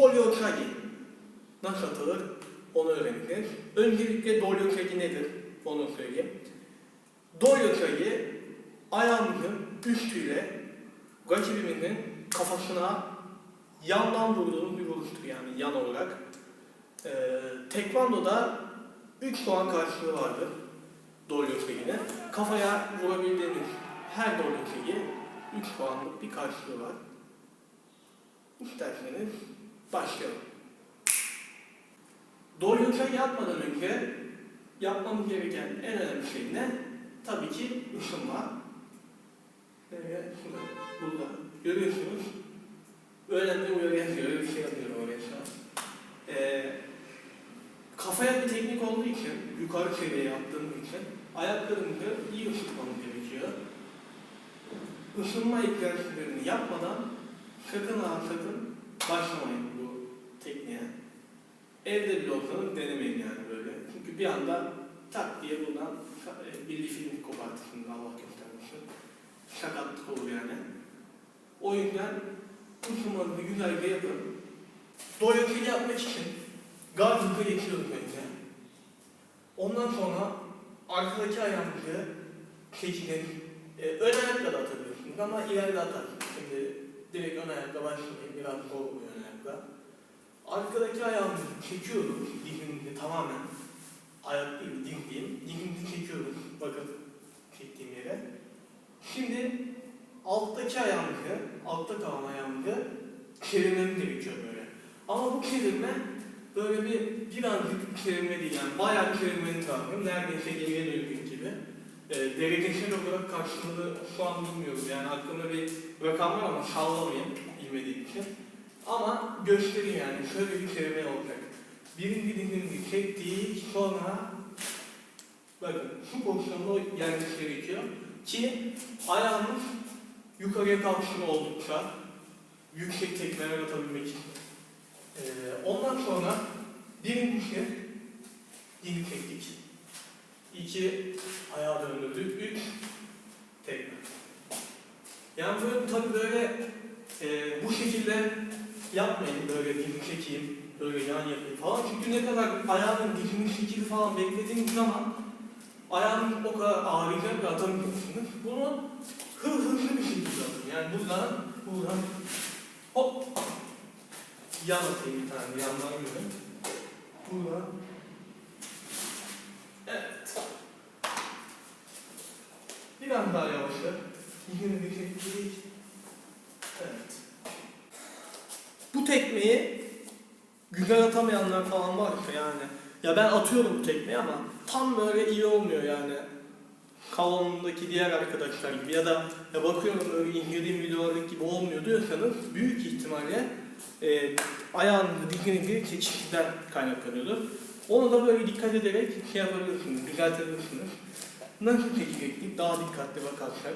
Dolyo Kagi nasıl atılır onu öğreneceğiz. Öncelikle Dolyo Kagi nedir onu söyleyeyim. Dolyo Kagi ayağımızın üstüyle rakibimizin kafasına yandan vurduğumuz bir vuruştur yani yan olarak. Ee, Tekvando'da 3 puan karşılığı vardır Dolyo Kagi'ne. Kafaya vurabildiğiniz her Dolyo Kagi 3 puanlık bir karşılığı var. İsterseniz başlayalım. Dolyo Kagi yapmadan önce yapmamız gereken en önemli şey ne? Tabii ki ısınma. Evet, şurada, burada. Görüyorsunuz. Öğrenme uyarı yazıyor. Öyle bir şey yazıyor oraya şu an. Ee, kafaya bir teknik olduğu için, yukarı seviye yaptığımız için ayaklarımızı iyi ısıtmamız gerekiyor. Isınma egzersizlerini yapmadan sakın ha sakın başlamayın. Evde bile olsanız denemeyin yani böyle. Çünkü bir anda tak diye buradan e, bir lifini kopartırsınız Allah göstermesin. Sakatlık olur yani. O yüzden ısınmanızı güzelce yapın. Doyakını yapmak için gazınızı geçiyoruz önce. Ondan sonra arkadaki ayağınızı çekinin. E, ön ayakla da atabilirsiniz ama ileride atarsınız. Şimdi direkt ön ayakla başlamayın. Biraz zor oluyor ön ayakla. Arkadaki ayağımızı çekiyoruz. Dizimizi tamamen ayak değil, diz diyeyim. Dizimizi çekiyoruz. Bakın çektiğim yere. Şimdi alttaki ayağımızı, altta kalan ayağımızı çevirmemiz gerekiyor böyle. Ama bu çevirme böyle bir birazcık bir çevirme değil yani bayağı bir çevirmeniz lazım. Neredeyse geriye dönük gibi. E, derecesel olarak karşılığını şu an bilmiyorum yani aklımda bir rakam var ama sallamayayım bilmediğim için. Ama göstereyim yani şöyle bir çevirme olacak. Birinci dizimizi çektik sonra bakın şu pozisyonda gelmesi gerekiyor ki ayağımız yukarıya kalkışın oldukça yüksek tekmeler atabilmek için. Ee, ondan sonra birincisi dili çektik. İki ayağı döndürdük. Üç tekme. Yani böyle tabii böyle e, bu şekilde yapmayın böyle dili çekeyim, böyle yan yapayım falan. Çünkü ne kadar ayağının dizinin şekil falan beklediğiniz zaman ayağınız o kadar ağrıyacak ve atamayacaksınız. Bunu hır hızlı bir şekilde atın. Yani buradan, buradan hop yan atayım bir tane yandan gibi. Buradan evet. Biraz daha yavaşla. Yine bir çektik. Evet. Bu tekmeyi güzel atamayanlar falan varsa yani. Ya ben atıyorum bu tekmeyi ama tam böyle iyi olmuyor yani. Kalonundaki diğer arkadaşlar gibi ya da ya bakıyorum böyle incelediğim videolardaki gibi olmuyor diyorsanız büyük ihtimalle e, ayağınızı dikinizi çekişten kaynaklanıyordur. Onu da böyle dikkat ederek şey yapabilirsiniz, düzeltebilirsiniz. Nasıl çekecektik? Daha dikkatli bakarsak.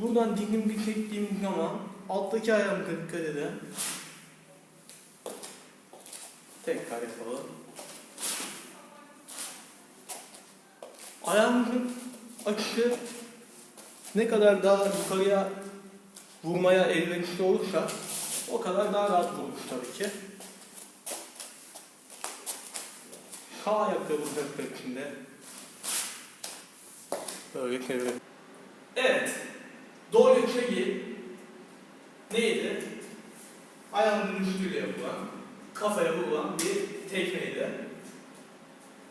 Buradan dikimizi çektiğimiz zaman alttaki ayağımıza dikkat edin. Tekrar yapalım. Ayağımızın açısı ne kadar daha yukarıya vurmaya elverişli olursa o kadar daha rahat vurmuş tabii ki. Sağ ayakla vuracaklar içinde. Böyle çevirelim. Evet. Doğru çeki neydi? Ayağımızın üstüyle yapılan, kafaya vurulan bir tekmeydi.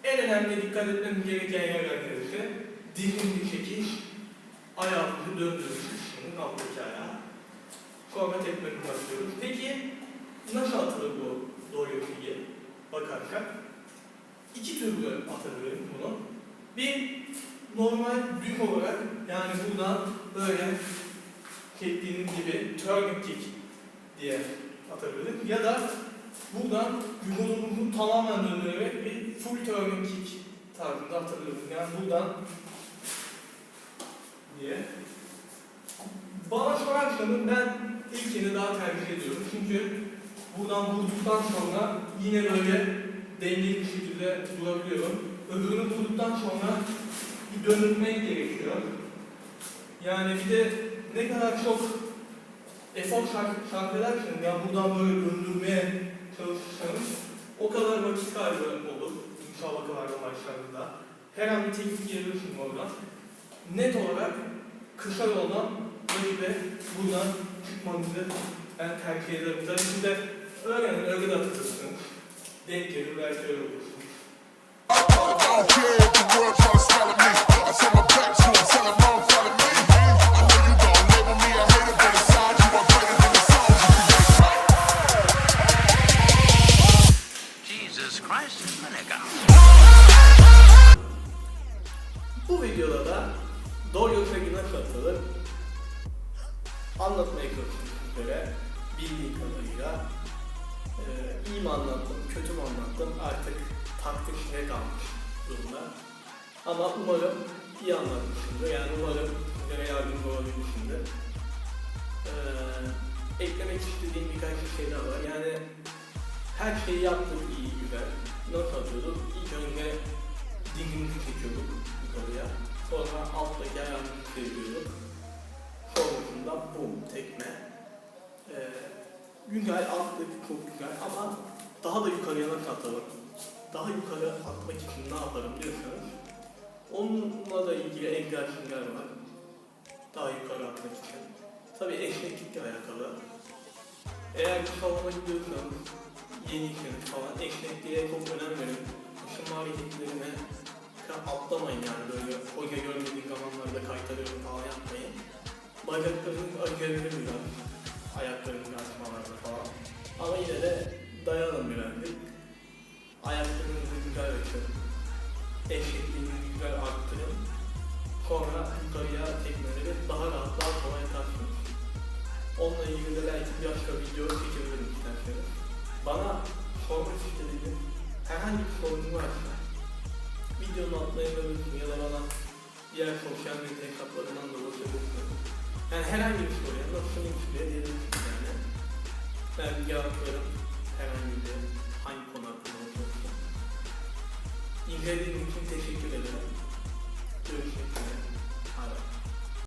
En önemli dikkat etmemiz gereken yer arkadaşlar, dizin çekiş, ayağımızı döndürüş kısmının alttaki ayağı. Sonra tekmeni başlıyoruz. Peki nasıl atılır bu doğru çeki bakarsak? İki türlü atabiliriz bunu. Bir normal düz olarak yani buradan böyle çektiğiniz gibi turning kick diye atabiliriz. Ya da buradan vücudumuzu tamamen döndürerek bir full turning kick tarzında atabiliriz. Yani buradan diye. Bana sorarsanız ben ilkini daha tercih ediyorum. Çünkü buradan vurduktan sonra yine böyle dengeli bir şekilde durabiliyorum. Öbürünü vurduktan sonra bir dönülmek gerekiyor. Yani bir de ne kadar çok efor sarf, sarf ederseniz, yani buradan böyle döndürmeye çalışırsanız o kadar vakit kaybı olur müsabakalarda maçlarında. Her an bir teknik geliyorsun oradan. Net olarak kısa yoldan rakibe buradan çıkmanızı ben tercih ederim. Tabii siz de öğrenin, öyle de atılırsınız. Denk gelir, belki öyle olursunuz. Anlatmaya çalıştım sizlere bildiğim kadarıyla. Ee, iyi mi anlattım, kötü mü anlattım artık taktikine kalmış durumda. Ama umarım iyi anlatmışımdır. Yani umarım sizlere yardımcı olabilmişimdir. Ee, eklemek istediğim birkaç bir şey daha var. Yani her şeyi yaptık iyi güzel. Not atıyorduk. İlk önce dilimizi çekiyorduk yukarıya. Sonra alttaki ayağımızı çeviyorduk. Sonrasında bum tekme. Ee, güzel alttaki çok güzel ama daha da yukarıya nasıl atalım? Daha yukarı atmak için ne yaparım diyorsanız onunla da ilgili egzersizler var. Daha yukarı atmak için. Tabii esneklikle alakalı. Eğer bir salona gidiyorsanız yeniyseniz falan esnekliğe çok önem verin. Isınma hareketlerine atlamayın yani böyle hoca görmediği zamanlarda kaytarıyorum falan yapmayın. Bacaklarınız acıyabilir biraz. Ayaklarınızı açmalarda falan. Ama yine de dayanın birazcık. Ayaklarınızı güzel açın. Eşitliğinizi güzel arttırın. Sonra yukarıya tekmeleri daha rahat, daha kolay atarsınız. Onunla ilgili de belki bir başka video çekebilirim isterseniz. Bana sormak istediğiniz herhangi bir sorun varsa videonun altına yazabilirsiniz ya da bana diğer sosyal medya hesaplarından da ulaşabilirsiniz. Herhangi bir soruya nasılsınız diye diyebilirsiniz yani. Ben cevaplarım herhangi bir hangi konu hakkında olursa. İzlediğiniz için teşekkür ederim. Görüşmek üzere.